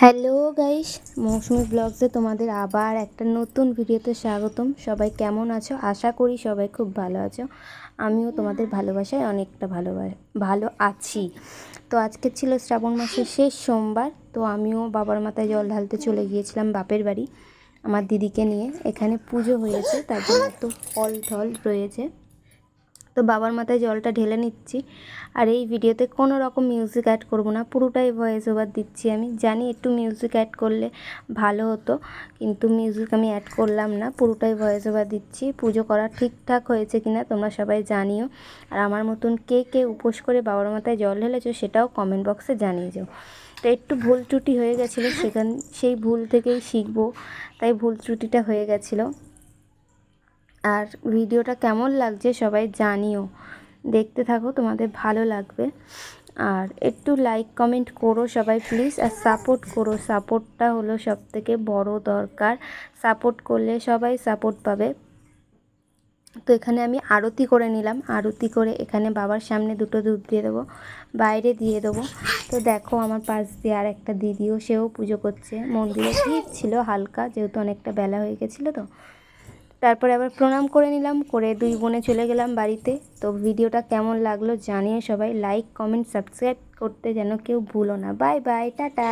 Hello guys, মৌসুমি ব্লগসে তোমাদের আবার একটা নতুন ভিডিওতে স্বাগতম। সবাই কেমন আছো? আশা করি সবাই খুব ভালো আছো। আমিও তোমাদের ভালোবাসায় অনেকটা ভালো ভালো আছি। তো আজকে ছিল শ্রাবণ মাসের শেষ সোমবার, তো আমিও বাবার মাথায় জল ঢালতে চলে গিয়েছিলাম বাপের বাড়ি, আমার দিদিকে নিয়ে। এখানে পুজো হয়েছে, তার জন্য একটু ফল ঢল রয়েছে। তো বাবার মাথায় জলটা ঢেলে নিচ্ছি। আর এই ভিডিওতে কোনো রকম মিউজিক অ্যাড করব না। পুরোটাই ভয়েস ওভার দিচ্ছি আমি। জানি একটু মিউজিক অ্যাড করলে ভালো হতো, কিন্তু মিউজিক আমি অ্যাড করলাম না। পুরোটাই ভয়েস ওভার দিচ্ছি। পুজো করা ঠিকঠাক হয়েছে কিনা তোমরা সবাই জানিও। আর আমার মতন কে কে উপোস করে বাবার মাথায় জল ঢেলেছো সেটাও কমেন্ট বক্সে জানিয়ে যাও তো একটু ভুল ত্রুটি হয়ে গেছিল, সেখান সেই ভুল থেকেই শিখব। তাই ভুল ত্রুটিটা হয়ে গেছিল। আর ভিডিওটা কেমন লাগছে সবাই জানিও। দেখতে থাকো, তোমাদের ভালো লাগবে। আর একটু লাইক কমেন্ট করো সবাই প্লিজ আর সাপোর্ট করো। সাপোর্টটা হলো সব থেকে বড় দরকার। সাপোর্ট করলে সবাই সাপোর্ট পাবে। তো এখানে আমি আরতি করে নিলাম। আরতি করে এখানে বাবার সামনে দুটো দুধ দিয়ে দেবো, বাইরে দিয়ে দেবো। তো দেখো আমার পাশ দিয়ে আর একটা দিদিও, সেও পুজো করছে। মন্দিরে ভিড় ছিল হালকা, যেহেতু অনেকটা বেলা হয়ে গেছিল তো। তারপরে আবার প্রণাম করে নিলাম, করে দুই বোনে চলে গেলাম বাড়িতে। তো ভিডিওটা কেমন লাগল জানিয়ে সবাই। লাইক কমেন্ট সাবস্ক্রাইব করতে যেন কেউ ভুলো না। Bye bye tata.